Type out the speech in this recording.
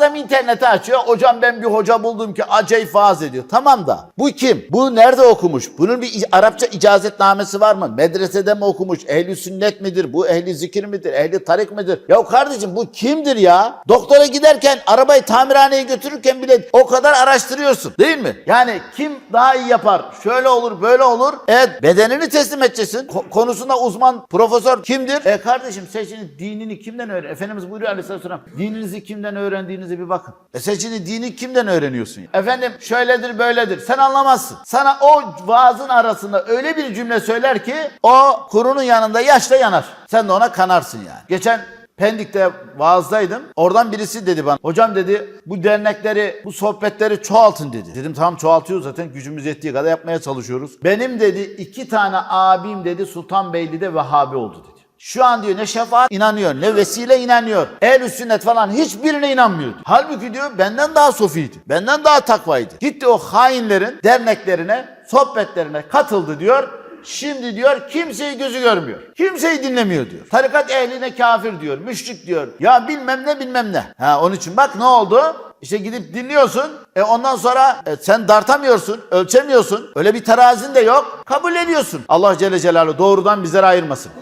Adam internete açıyor. Hocam ben bir hoca buldum ki acayip vaaz ediyor. Tamam da bu kim? Bu nerede okumuş? Bunun bir Arapça icazetnamesi var mı? Medresede mi okumuş? Ehli sünnet midir? Bu ehli zikir midir? Ehli tarik midir? Ya kardeşim bu kimdir ya? Doktora giderken arabayı tamirhaneye götürürken bile o kadar araştırıyorsun. Değil mi? Yani kim daha iyi yapar? Şöyle olur, böyle olur. Evet bedenini teslim edeceksin. Ko- konusunda uzman profesör kimdir? E kardeşim sen dinini kimden öğren? Efendimiz buyuruyor aleyhisselam. Dininizi kimden öğrendiğinizi bir bakın. E sen şimdi dini kimden öğreniyorsun? ya? Efendim şöyledir böyledir. Sen anlamazsın. Sana o vaazın arasında öyle bir cümle söyler ki o kurunun yanında yaşla yanar. Sen de ona kanarsın yani. Geçen Pendik'te vaazdaydım. Oradan birisi dedi bana. Hocam dedi bu dernekleri, bu sohbetleri çoğaltın dedi. Dedim tamam çoğaltıyoruz zaten gücümüz yettiği kadar yapmaya çalışıyoruz. Benim dedi iki tane abim dedi Sultanbeyli'de Vehhabi oldu dedi. Şu an diyor ne şefaat inanıyor ne vesile inanıyor. Ehl-i sünnet falan hiçbirine inanmıyordu. Halbuki diyor benden daha sofiydi. Benden daha takvaydı. Gitti o hainlerin derneklerine, sohbetlerine katıldı diyor. Şimdi diyor kimseyi gözü görmüyor. Kimseyi dinlemiyor diyor. Tarikat ehline kafir diyor, müşrik diyor. Ya bilmem ne bilmem ne. Ha onun için bak ne oldu? İşte gidip dinliyorsun. E ondan sonra e, sen dartamıyorsun, ölçemiyorsun. Öyle bir terazin de yok. Kabul ediyorsun. Allah Celle Celaluhu doğrudan bizleri ayırmasın.